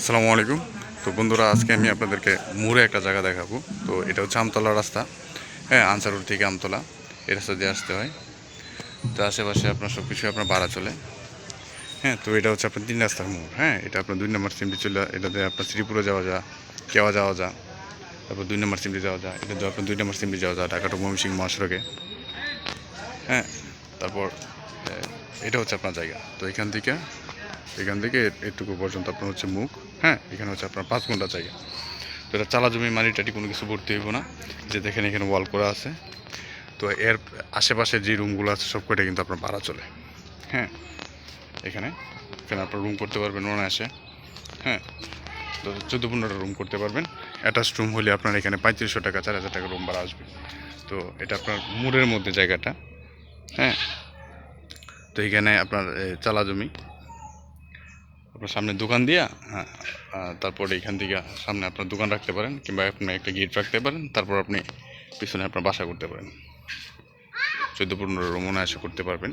আসসালামু আলাইকুম। তো বন্ধুরা, আজকে আমি আপনাদেরকে মুড়ে একটা জায়গা দেখাবো। তো এটা হচ্ছে আমতলা রাস্তা। হ্যাঁ আনসার রোড থেকে আমতলা। এই রাস্তা দিয়ে আসতে হয়। তো আশেপাশে আপনার সব কিছুই আপনার ভাড়া চলে। হ্যাঁ তো এটা হচ্ছে আপনার তিন রাস্তার মোড়। হ্যাঁ এটা আপনার দুই নম্বর সিমটি চলে এটাতে আপনার শ্রীপুরে যাওয়া যা কেওয়া যাওয়া যা তারপর দুই নম্বর সিমটি যাওয়া যায়। এটা আপনার দুই নম্বর সিমটি যাওয়া যা ঢাকা টু ময়মনসিংহ মহাসড়কে। হ্যাঁ তারপর এটা হচ্ছে আপনার জায়গা। তো এখান থেকে এখান থেকে এটুকু পর্যন্ত আপনার হচ্ছে মুখ হ্যাঁ? এখানে হচ্ছে আপনার পাঁচ ঘণ্টা জায়গা। তো এটা চালা জমি, মাটি টাটি কোনো কিছু ভর্তি হইব না। যে দেখেন এখানে ওয়াল করা আছে। তো এর আশেপাশে যে রুমগুলো আছে, সব কটা কিন্তু আপনার ভাড়া চলে। হ্যাঁ? এখানে এখানে আপনার রুম করতে পারবেন অনায়াসে। হ্যাঁ? তো চোদ্দ পনেরোটা রুম করতে পারবেন। অ্যাটাচ রুম হলে আপনার এখানে পঁয়ত্রিশশো টাকা, চার হাজার টাকা রুম ভাড়া আসবে। তো এটা আপনার মুড়ের মধ্যে জায়গাটা। হ্যাঁ? তো এখানে আপনার চালা জমি। আপনার সামনে দোকান দিয়া হ্যাঁ তারপরে এখান থেকে সামনে আপনার দোকান রাখতে পারেন, কিংবা আপনি একটা গেট রাখতে পারেন, তারপর আপনি পিছনে আপনার বাসা করতে পারেন। চোদ্দ পনেরো রুম এসে করতে পারবেন।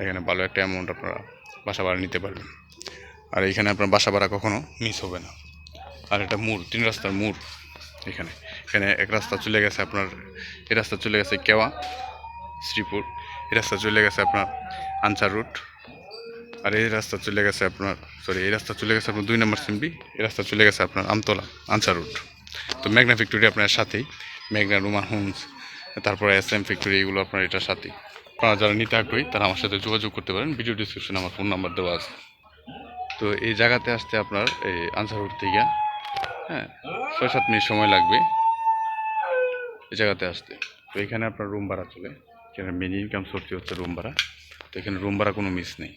এখানে ভালো একটা অ্যামাউন্ট আপনারা বাসা ভাড়া নিতে পারবেন। আর এখানে আপনার বাসা ভাড়া কখনো মিস হবে না। আর এটা মুর তিন রাস্তার মুর এখানে। এখানে এক রাস্তা চলে গেছে আপনার এ রাস্তা চলে গেছে কেওয়া, শ্রীপুর। এ রাস্তা চলে গেছে আপনার আনসার রুট আর এই রাস্তা চলে গেছে আপনার সরি এই রাস্তা চলে গেছে আপনার দুই নম্বর সিমবি এই রাস্তা চলে গেছে আপনার আমতলা, আনসার রুট তো মেঘনা ফ্যাক্টরি আপনার সাথেই, মেঘনা রুমান হোমস তারপরে এস এম ফ্যাক্টরি, এগুলো আপনার এটার সাথেই। আপনারা যারা নিতে আগ্রহী, তারা আমার সাথে যোগাযোগ করতে পারেন ভিডিও ডিসক্রিপশনে আমার ফোন নাম্বার দেওয়া আছে। তো এই জায়গাতে আসতে আপনার এই আনসার রুট থেকে হ্যাঁ ছয় সাত মিনিট সময় লাগবে এই জায়গাতে আসতে। তো এখানে আপনার রুম ভাড়া চলে, এখানে মেন ইনকাম সোর্সই হচ্ছে রুম ভাড়া। তো এখানে রুম ভাড়া কোনো মিস নেই।